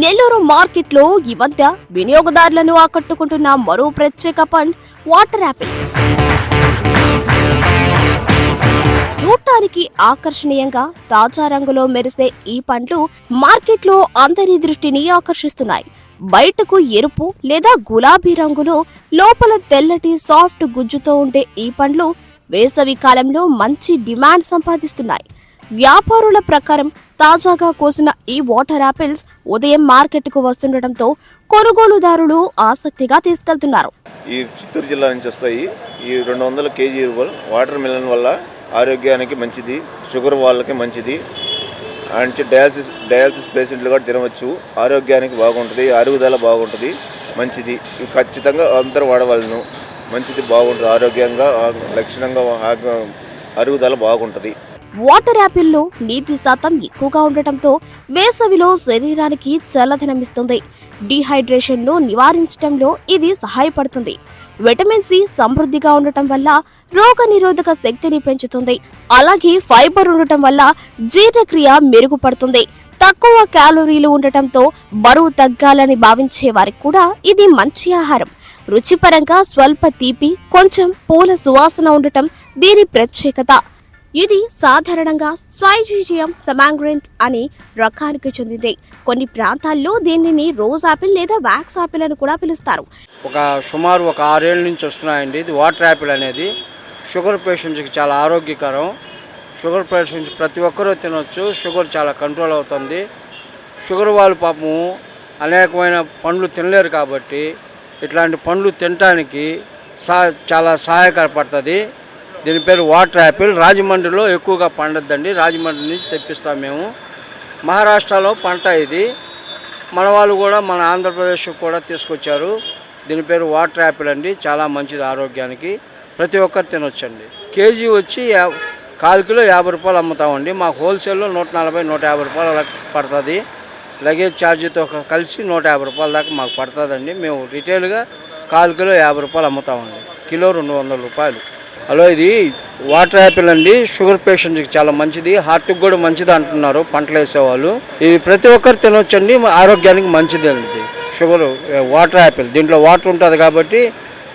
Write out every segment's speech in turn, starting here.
నెల్లూరు మార్కెట్లో ఈ మధ్య వినియోగదారులను ఆకట్టుకుంటున్న మరో ప్రత్యేక పండ్ వాటర్ యాపిల్. చూడటానికి ఆకర్షణీయంగా తాజా రంగులో మెరిసే ఈ పండ్లు మార్కెట్లో అందరి దృష్టిని ఆకర్షిస్తున్నాయి. బయటకు ఎరుపు లేదా గులాబీ రంగులో లోపల తెల్లటి సాఫ్ట్ గుజ్జుతో ఉండే ఈ పండ్లు వేసవి కాలంలో మంచి డిమాండ్ సంపాదిస్తున్నాయి. వ్యాపారుల ప్రకారం తాజాగా కోసిన ఈ వాటర్ యాపిల్స్ ఉదయం మార్కెట్కు వస్తుండటంతో కొనుగోలుదారులు ఆసక్తిగా తీసుకెళ్తున్నారు. ఈ చిత్తూరు జిల్లా నుంచి వస్తాయి. ఈ రెండు వందల కేజీ వాటర్ మిలన్ వల్ల ఆరోగ్యానికి మంచిది షుగర్ వాళ్ళకి మంచిది. అండ్ డయాలసిస్ డయాలసిస్ పేషెంట్లు కూడా తినవచ్చు. ఆరోగ్యానికి బాగుంటుంది అరుగుదల బాగుంటుంది మంచిది. ఇవి ఖచ్చితంగా అందరూ వాడవలను. మంచిది బాగుంటుంది ఆరోగ్యంగా లక్షణంగా అరుగుదల బాగుంటుంది. వాటర్ యాపిల్లో నీటి శాతం ఎక్కువగా ఉండటంతో వేసవిలో శరీరానికి చల్లదనమిస్తుంది. డిహైడ్రేషన్ను నివారించడంలో ఇది సహాయపడుతుంది. విటమిన్ సి సమృద్ధిగా ఉండటం వల్ల రోగ నిరోధక శక్తిని పెంచుతుంది. అలాగే ఫైబర్ ఉండటం వల్ల జీర్ణక్రియ మెరుగుపడుతుంది. తక్కువ క్యాలరీలు ఉండటంతో బరువు తగ్గాలని భావించే వారికి కూడా ఇది మంచి ఆహారం. రుచిపరంగా స్వల్ప తీపి కొంచెం పూల సువాసన ఉండటం దీని ప్రత్యేకత. ఇది సాధారణంగా స్వైజీజియం సమాంగ్రెంట్ అని రకానికి చెందింది. కొన్ని ప్రాంతాల్లో దీనిని రోజ్ ఆపిల్ లేదా వ్యాక్స్ ఆపిల్ అని కూడా పిలుస్తారు. ఒక సుమారు ఒక ఆరేళ్ళ నుంచి వస్తున్నాయండి. ఇది వాటర్ యాపిల్ అనేది. షుగర్ పేషెంట్స్కి చాలా ఆరోగ్యకరం. షుగర్ పేషెంట్స్ ప్రతి ఒక్కరూ తినొచ్చు. షుగర్ చాలా కంట్రోల్ అవుతుంది. షుగర్ వాళ్ళు పాపము అనేకమైన పండ్లు తినలేరు కాబట్టి ఇట్లాంటి పండ్లు తినటానికి సా చాలా సహాయకరపడుతుంది దీని పేరు వాటర్ యాపిల్. రాజమండ్రిలో ఎక్కువగా పండద్దండి. రాజమండ్రి నుంచి తెప్పిస్తాం మేము. మహారాష్ట్రలో పంట ఇది. మన వాళ్ళు కూడా మన ఆంధ్రప్రదేశ్ కూడా తీసుకొచ్చారు. దీని పేరు వాటర్ యాపిల్ అండి. చాలా మంచిది ఆరోగ్యానికి. ప్రతి ఒక్కరు తినొచ్చండి. కేజీ వచ్చి కాలు కిలో యాభై రూపాయలు అమ్ముతామండి. మాకు హోల్సేల్లో నూట నలభై నూట యాభై రూపాయలు పడుతుంది. లగేజ్ ఛార్జీతో కలిసి నూట యాభై రూపాయల దాకా మాకు పడుతుందండి. మేము రిటైల్గా కాలు కిలో యాభై రూపాయలు అమ్ముతామండి. కిలో రెండు వందల రూపాయలు. హలో ఇది వాటర్ యాపిల్ అండి. షుగర్ పేషెంట్స్కి చాలా మంచిది. హార్ట్కి కూడా మంచిది అంటున్నారు పంటలు వేసేవాళ్ళు. ఇది ప్రతి ఒక్కరు తినొచ్చండి. ఆరోగ్యానికి మంచిది అండి. Sugar water apple. దీంట్లో వాటర్ ఉంటుంది కాబట్టి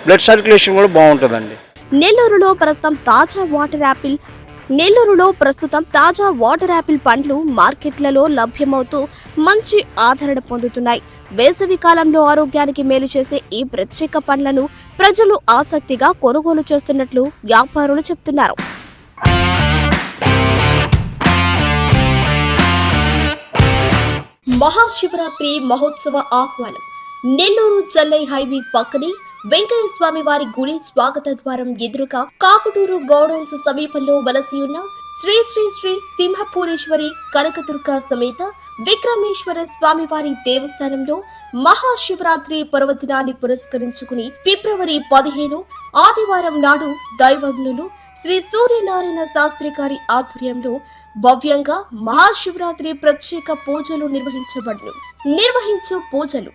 బ్లడ్ సర్క్యులేషన్ కూడా బాగుంటుందండి. నెల్లూరులో ప్రస్తుతం తాజా వాటర్ యాపిల్ నెల్లూరులో ప్రస్తుతం తాజా వాటర్ యాపిల్ పండ్లు మార్కెట్లలో లభ్యమవుతూ మంచి ఆదరణ పొందుతున్నాయి. వేసవి కాలంలో ఆరోగ్యానికి మేలు చేసే ఈ ప్రత్యేక పండ్లను ప్రజలు ఆసక్తిగా కొనుగోలు చేస్తున్నట్లు వ్యాపారులు చెప్తున్నారు. మహాశివరాత్రి మహోత్సవ ఆహ్వానం. నెల్లూరు చెన్నై హైవే పక్కనే వెంకయ్య స్వామి వారి గుడి స్వాగత ద్వారం ఎదురుగా కాకుటూరు గౌడౌన్స్ సమీపంలో వలసి ఉన్న శ్రీ శ్రీ శ్రీ సింహపూరేశ్వరి కనకదుర్గ సమేత విక్రమేశ్వర స్వామివారి దేవస్థానంలో మహాశివరాత్రి పర్వదినాన్ని పురస్కరించుకుని ఫిబ్రవరి పదిహేను ఆదివారం నాడు దైవజ్ఞులు శ్రీ సూర్యనారాయణ శాస్త్రి గారి ఆధ్వర్యంలో భవ్యంగా మహాశివరాత్రి ప్రత్యేక పూజలు నిర్వహించబడును. నిర్వహించు పూజలు.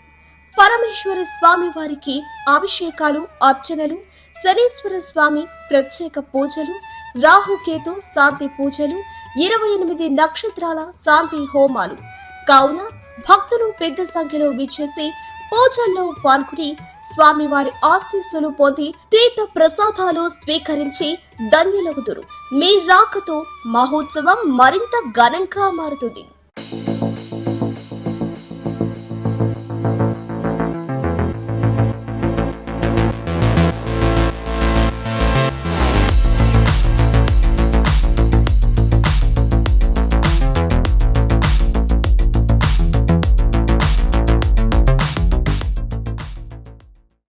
పరమేశ్వర స్వామి వారికి అభిషేకాలు అర్చనలు శనీశ్వర స్వామి ప్రత్యేక పూజలు రాహుకేతు శాంతి పూజలు ఇరవై ఎనిమిది నక్షత్రాల శాంతి హోమాలు. కావున భక్తులు పెద్ద సంఖ్యలో విచ్చేసి పూజల్లో పాల్గొని స్వామివారి ఆశీస్సులు పొంది తీర్థ ప్రసాదాలు స్వీకరించి ధన్యులగుదురు మీ రాకతో మహోత్సవం మరింత ఘనంగా మారుతుంది.